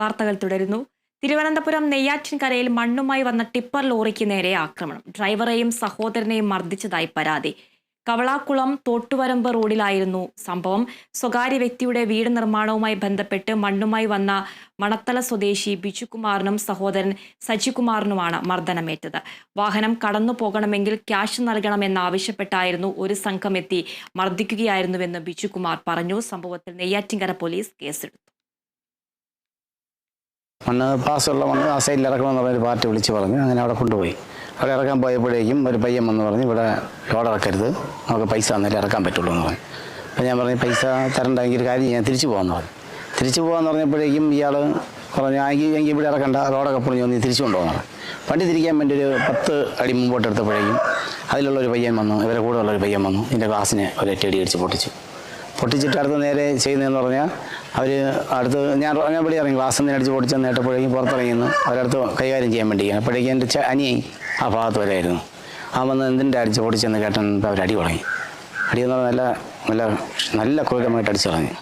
വാർത്തകൾ തുടരുന്നു. തിരുവനന്തപുരം നെയ്യാറ്റിൻകരയിൽ മണ്ണുമായി വന്ന ടിപ്പർ ലോറിക്ക് നേരെ ആക്രമണം. ഡ്രൈവറെയും സഹോദരനെയും മർദ്ദിച്ചതായി പരാതി. കവളാക്കുളം തോട്ടുവരമ്പ് റോഡിലായിരുന്നു സംഭവം. സ്വകാര്യ വ്യക്തിയുടെ വീട് നിർമ്മാണവുമായി ബന്ധപ്പെട്ട് മണ്ണുമായി വന്ന മണത്തല സ്വദേശി ബിജുകുമാറിനും സഹോദരൻ സജികുമാറിനുമാണ് മർദ്ദനമേറ്റത്. വാഹനം കടന്നു പോകണമെങ്കിൽ ക്യാഷ് നൽകണമെന്നാവശ്യപ്പെട്ടായിരുന്നു ഒരു സംഘം എത്തി മർദ്ദിക്കുകയായിരുന്നുവെന്ന് ബിജുകുമാർ പറഞ്ഞു. സംഭവത്തിൽ നെയ്യാറ്റിൻകര പോലീസ് കേസെടുത്തു. മണ്ണ് പാസ്സുള്ള മണ്ണ് ആ സൈഡിൽ ഇറക്കണമെന്ന് പറഞ്ഞൊരു പാർട്ടി വിളിച്ച് പറഞ്ഞു. അങ്ങനെ അവിടെ കൊണ്ടുപോയി. അവിടെ ഇറക്കാൻ പോയപ്പോഴേക്കും ഒരു പയ്യൻ വന്ന് പറഞ്ഞു ഇവിടെ ലോഡ് ഇറക്കരുത്. നമുക്ക് പൈസ തന്നാലേ ഇറക്കാൻ പറ്റുള്ളൂ എന്ന് പറഞ്ഞു. അപ്പോൾ ഞാൻ പറഞ്ഞു പൈസ തരണ്ടെങ്കിൽ ഒരു കാര്യം ഞാൻ തിരിച്ചു പോകാമെന്ന് പറഞ്ഞു. തിരിച്ചു പോകാമെന്ന് പറഞ്ഞപ്പോഴേക്കും ഇയാൾ പറഞ്ഞു എങ്കിൽ എങ്കിൽ ഇവിടെ ഇറക്കണ്ട. ലോഡൊക്കെ പൊളിഞ്ഞു നീ തിരിച്ചു കൊണ്ടുപോകണം വണ്ടി തിരിക്കാൻ വേണ്ടി ഒരു പത്ത് അടി മുമ്പോട്ട് എടുത്തപ്പോഴേക്കും അതിലുള്ള ഒരു പയ്യൻ വന്നു. ഇവരെ കൂടെ ഉള്ള ഒരു പയ്യൻ വന്നു. എന്റെ ക്ലാസ്സിനെ ഒരു എട്ടടി അടിച്ച് പൊട്ടിച്ചു. പൊട്ടിച്ചിട്ട് അടുത്ത് നേരെ ചെയ്യുന്നതെന്ന് പറഞ്ഞാൽ അവർ അടുത്ത് ഞാൻ ഞാൻ വിളി ഇറങ്ങി ക്ലാസ് നിന്ന് അടിച്ച് പൊടിച്ച് നേട്ടപ്പോഴേക്കും പുറത്തിറങ്ങിയിരുന്നു അവരടുത്ത് കൈകാര്യം ചെയ്യാൻ വേണ്ടിയാണ് അപ്പോഴേക്കും എന്റെ അനിയൻ ആ ഭാഗത്ത് വരെയായിരുന്നു. ആ വന്ന് എന്തിന്റെ അടിച്ച് പൊടിച്ചെന്ന് കേട്ടെന്ന് അവർ അടി തുടങ്ങി. അടി എന്ന് പറഞ്ഞാൽ നല്ല നല്ല നല്ല ക്രൂരമായിട്ട് അടിച്ചു തുടങ്ങി.